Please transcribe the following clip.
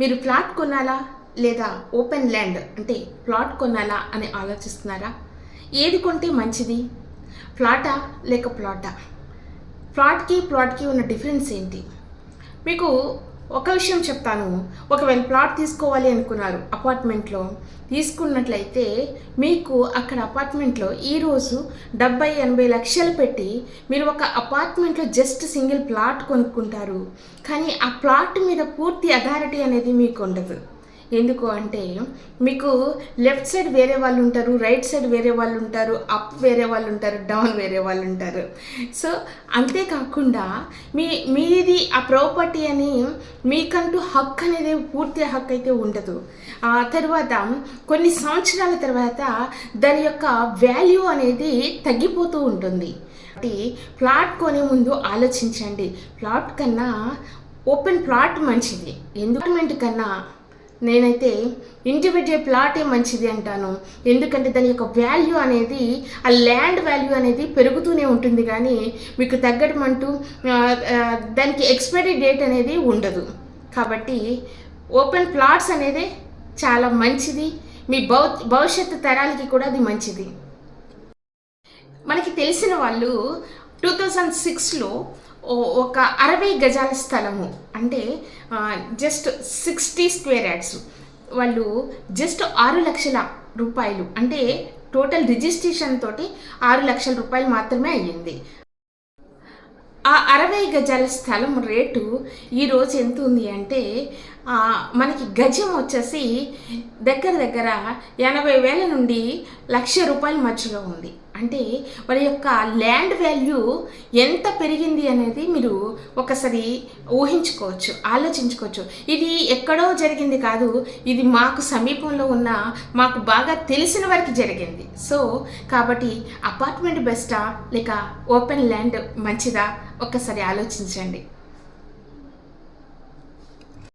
మీరు ప్లాట్ కొనాలా లేదా ఓపెన్ ల్యాండ్ అంటే ప్లాట్ కొనాలా అని ఆలోచిస్తున్నారా? ఏది కొంటే మంచిది? ప్లాటా లేక ప్లాటా? ప్లాట్కి ప్లాట్కి ఉన్న డిఫరెన్స్ ఏంటి? మీకు ఒక విషయం చెప్తాను. ఒకవేళ ప్లాట్ తీసుకోవాలి అనుకున్నారు అపార్ట్మెంట్లో తీసుకున్నట్లయితే మీకు అక్కడ అపార్ట్మెంట్లో ఈరోజు డెబ్బై ఎనభై లక్షలు పెట్టి మీరు ఒక అపార్ట్మెంట్లో జస్ట్ సింగిల్ ప్లాట్ కొనుక్కుంటారు. కానీ ఆ ప్లాట్ మీద పూర్తి అథారిటీ అనేది మీకు ఉండదు. ఎందుకు అంటే మీకు లెఫ్ట్ సైడ్ వేరే వాళ్ళు ఉంటారు రైట్ సైడ్ వేరే వాళ్ళు ఉంటారు అప్ వేరే వాళ్ళు ఉంటారు డౌన్ వేరే వాళ్ళు ఉంటారు. సో అంతేకాకుండా మీ మీది ఆ ప్రాపర్టీ అని మీకంటూ హక్కు అనేది పూర్తి హక్కు అయితే ఉండదు. ఆ తర్వాత కొన్ని సంవత్సరాల తర్వాత దాని యొక్క వాల్యూ అనేది తగ్గిపోతూ ఉంటుంది. కాబట్టి ప్లాట్ కొనే ముందు ఆలోచించండి. ప్లాట్ కన్నా ఓపెన్ ప్లాట్ మంచిది. ఎందుకంటే కన్నా నేనైతే ఇండివిజువల్ ప్లాటే మంచిది అంటాను. ఎందుకంటే దాని యొక్క వాల్యూ అనేది ఆ ల్యాండ్ వాల్యూ అనేది పెరుగుతూనే ఉంటుంది కానీ మీకు తగ్గడం అంటూ దానికి ఎక్స్పైరీ డేట్ అనేది ఉండదు. కాబట్టి ఓపెన్ ప్లాట్స్ అనేది చాలా మంచిది. మీ భౌ భవిష్యత్తు తరాలకి కూడా అది మంచిది. మనకి తెలిసిన వాళ్ళు టూ థౌజండ్ సిక్స్లో ఒక అరవై గజాల స్థలము. అంటే జస్ట్ సిక్స్టీ స్క్వేర్ యాడ్స్ వాళ్ళు జస్ట్ ఆరు లక్షల రూపాయలు. అంటే టోటల్ రిజిస్ట్రేషన్ తోటి ఆరు లక్షల రూపాయలు మాత్రమే అయ్యింది. ఆ అరవై గజాల స్థలం రేటు ఈరోజు ఎంత ఉంది అంటే మనకి గజం వచ్చేసి దగ్గర దగ్గర ఎనభై వేల నుండి లక్ష రూపాయల మధ్యలో ఉంది. అంటే వాళ్ళ యొక్క ల్యాండ్ వాల్యూ ఎంత పెరిగింది అనేది మీరు ఒకసారి ఊహించుకోవచ్చు ఆలోచించుకోవచ్చు. ఇది ఎక్కడో జరిగింది కాదు ఇది మాకు సమీపంలో ఉన్న మాకు బాగా తెలిసిన వారికి జరిగింది. సో కాబట్టి అపార్ట్మెంట్ బెస్టా లేక ఓపెన్ ల్యాండ్ మంచిదా? ఒక్కసారి ఆలోచించండి.